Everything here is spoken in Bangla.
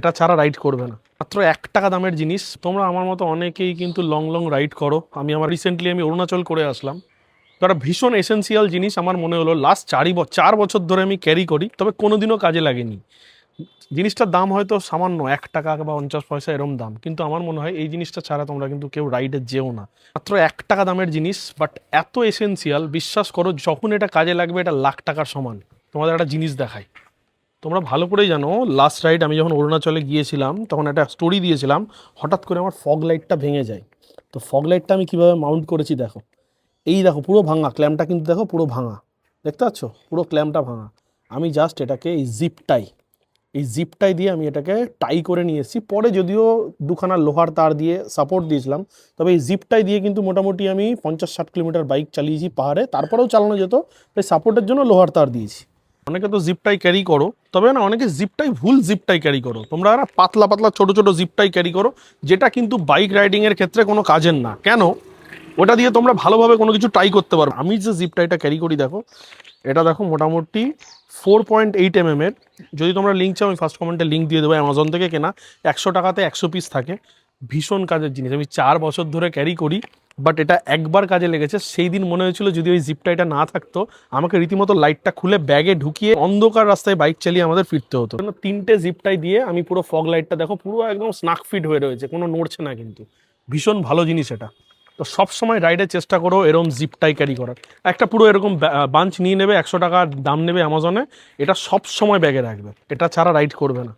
এটা ছাড়া রাইড করবে না। মাত্র এক টাকা দামের জিনিস। তোমরা আমার মতো অনেকেই কিন্তু লং লং রাইড করো। আমি আমার রিসেন্টলি আমি অরুণাচল করে আসলাম। তো একটা ভীষণ এসেন্সিয়াল জিনিস আমার মনে হলো লাস্ট চারি চার বছর ধরে আমি ক্যারি করি, তবে কোনোদিনও কাজে লাগেনি। জিনিসটার দাম হয়তো সামান্য, এক টাকা বা পঞ্চাশ পয়সা এরম দাম। কিন্তু আমার মনে হয় এই জিনিসটা ছাড়া তোমরা কিন্তু কেউ রাইডে যেও না। মাত্র এক টাকা দামের জিনিস বাট এত এসেন্সিয়াল বিশ্বাস করো, যখন এটা কাজে লাগবে, এটা লাখ টাকার সমান। তোমাদের একটা জিনিস দেখাই। তোমরা ভালো করেই জানো লাস্ট রাইড আমি যখন অরুণাচলে গিয়েছিলাম, তখন একটা স্টোরি দিয়েছিলাম, হঠাৎ করে আমার ফগ লাইটটা ভেঙে যায়। তো ফগ লাইটটা আমি কীভাবে মাউন্ট করেছি দেখো। এই দেখো, পুরো ভাঙা ক্ল্যাম্পটা কিন্তু দেখো পুরো ভাঙা। দেখতে পাচ্ছ? পুরো ক্ল্যাম্পটা ভাঙা। আমি জাস্ট এটাকে এই জিপটাই এই জিপটাই দিয়ে আমি এটাকে টাই করে নিয়ে এসেছি। পরে যদিও দুখানা লোহার তার দিয়ে সাপোর্ট দিয়েছিলাম, তবে এই জিপটাই দিয়ে কিন্তু মোটামুটি আমি পঞ্চাশ ষাট কিলোমিটার বাইক চালিয়েছি পাহাড়ে। তারপরেও চালানো যেত, তাই সাপোর্টের জন্য লোহার তার দিয়েছি। অনেকে তো জিপটাই ক্যারি করো, তবে না, অনেকে জিপটাই ভুল জিপটাই ক্যারি করো। তোমরা পাতলা পাতলা ছোট ছোট জিপটাই ক্যারি করো, যেটা কিন্তু বাইক রাইডিংয়ের ক্ষেত্রে কোনো কাজের না। কেন? ওটা দিয়ে তোমরা ভালোভাবে কোনো কিছু ট্রাই করতে পারো আমি যে জিপটাইটা ক্যারি করি, দেখো, এটা দেখো মোটামুটি ফোর পয়েন্ট এইট এম এর। যদি তোমরা লিঙ্ক চাও, আমি ফার্স্ট কমেন্টে লিঙ্ক দিয়ে দেবো অ্যামাজন থেকে কেনা। একশো টাকাতে একশো পিস থাকে। ভীষণ কাজের জিনিস। আমি চার বছর ধরে ক্যারি করি। বাট এটা একবার কাজে লেগেছে। সেই দিন মনে হয়েছিল যদি ওই জিপটাইটা না থাকতো, আমাকে রীতিমতো লাইটটা খুলে ব্যাগে ঢুকিয়ে অন্ধকার রাস্তায় বাইক চালিয়ে আমাদের ফিরতে হতো। তিনটে জিপটাই দিয়ে আমি পুরো ফগ লাইটটা দেখো, পুরো একদম স্নাক ফিট হয়ে রয়েছে, কোনো নড়ছে না কিন্তু। ভীষণ ভালো জিনিস এটা। তো সব সময় রাইডের চেষ্টা করো এরকম জিপটাই ক্যারি করার। একটা পুরো এরকম বাঞ্চ নিয়ে নেবে, একশো টাকা দাম নেবে অ্যামাজনে এটা সব সময় ব্যাগে রাখবে। এটা ছাড়া রাইড করবে না।